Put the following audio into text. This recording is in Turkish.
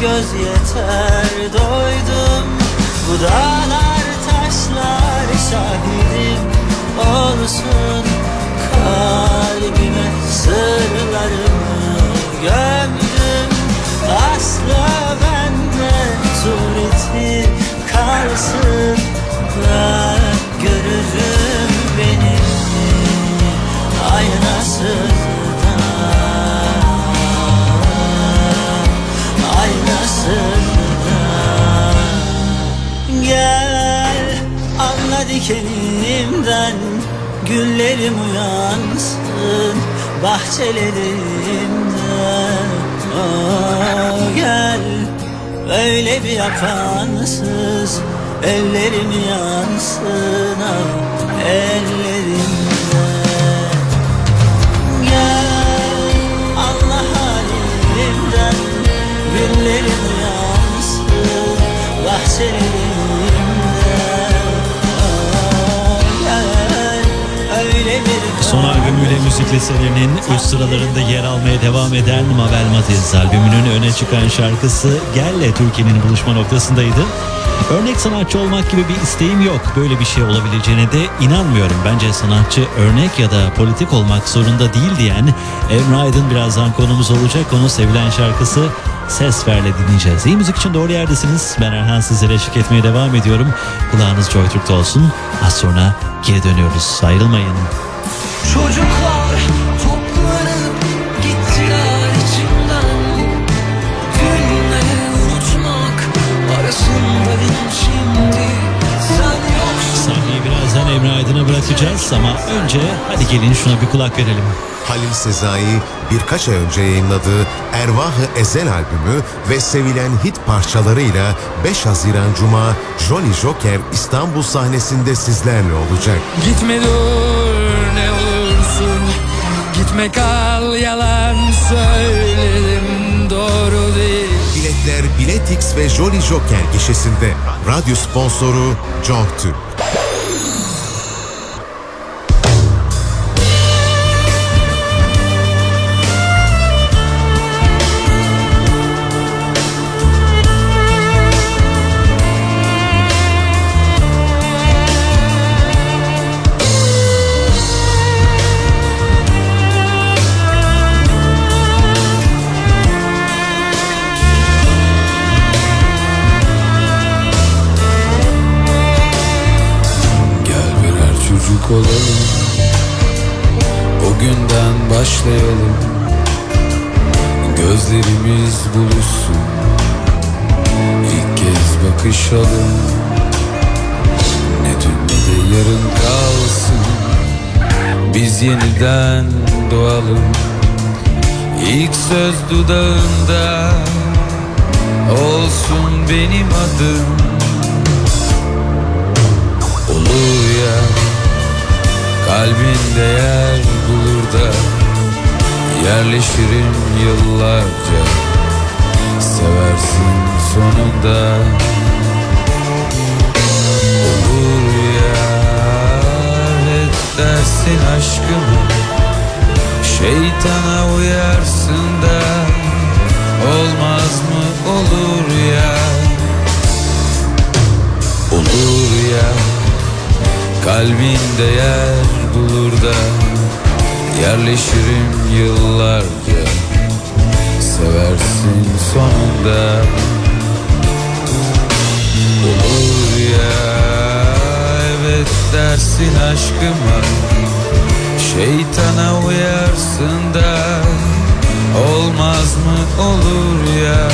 göz yeter. Doydum Bu dağlar taşlar şahidim olsun. Kalbime sırlarımı gömdüm. Aslı bende sureti kalsın dikenimden Güllerim uyansın bahçelerimde Oh, Gel öyle bir yapansız Ellerim yansın ah, ellerimde Gel Allah halimden Güllerim müzik listelerinin üst sıralarında yer almaya devam eden Mabel Matiz albümünün öne çıkan şarkısı Gel'le Türkiye'nin buluşma noktasındaydı. Örnek sanatçı olmak gibi bir isteğim yok. Böyle bir şey olabileceğine de inanmıyorum. Bence sanatçı örnek ya da politik olmak zorunda değil diyen Emre Aydın birazdan konumuz olacak. Onun sevilen şarkısı Ses Ver'le dinleyeceğiz. İyi müzik için doğru yerdesiniz. Ben Erhan sizlere eşlik etmeye devam ediyorum. Kulağınız JoyTürk'te olsun. Az sonra geri dönüyoruz. Ayrılmayın. Çocuklar Aydın'a bırakacağız ama önce hadi gelin şuna bir kulak verelim. Halil Sezai birkaç ay önce yayınladığı Ervah-ı Ezel albümü ve sevilen hit parçalarıyla 5 Haziran Cuma Jolly Joker İstanbul sahnesinde sizlerle olacak. Gitme dur ne olursun Gitme kal yalan söyledim doğru değil Biletler Biletix ve Jolly Joker gişesinde. Radyo sponsoru John Türk. Başlayalım. Gözlerimiz buluşsun. İlk kez bakışalım Ne dün ne de yarın kalsın. Biz yeniden doğalım. İlk söz dudağında Olsun benim adım. Olur ya kalbinde yer Yerleşirim yıllarca. Seversin sonunda. Olur ya evet dersin aşkımı. Şeytana uyarsın da Olmaz mı olur ya Olur ya Kalbinde yer bulur da Yerleşirim yıllarca. Seversin sonunda. Olur ya Evet dersin aşkıma. Şeytana uyarsın da Olmaz mı olur ya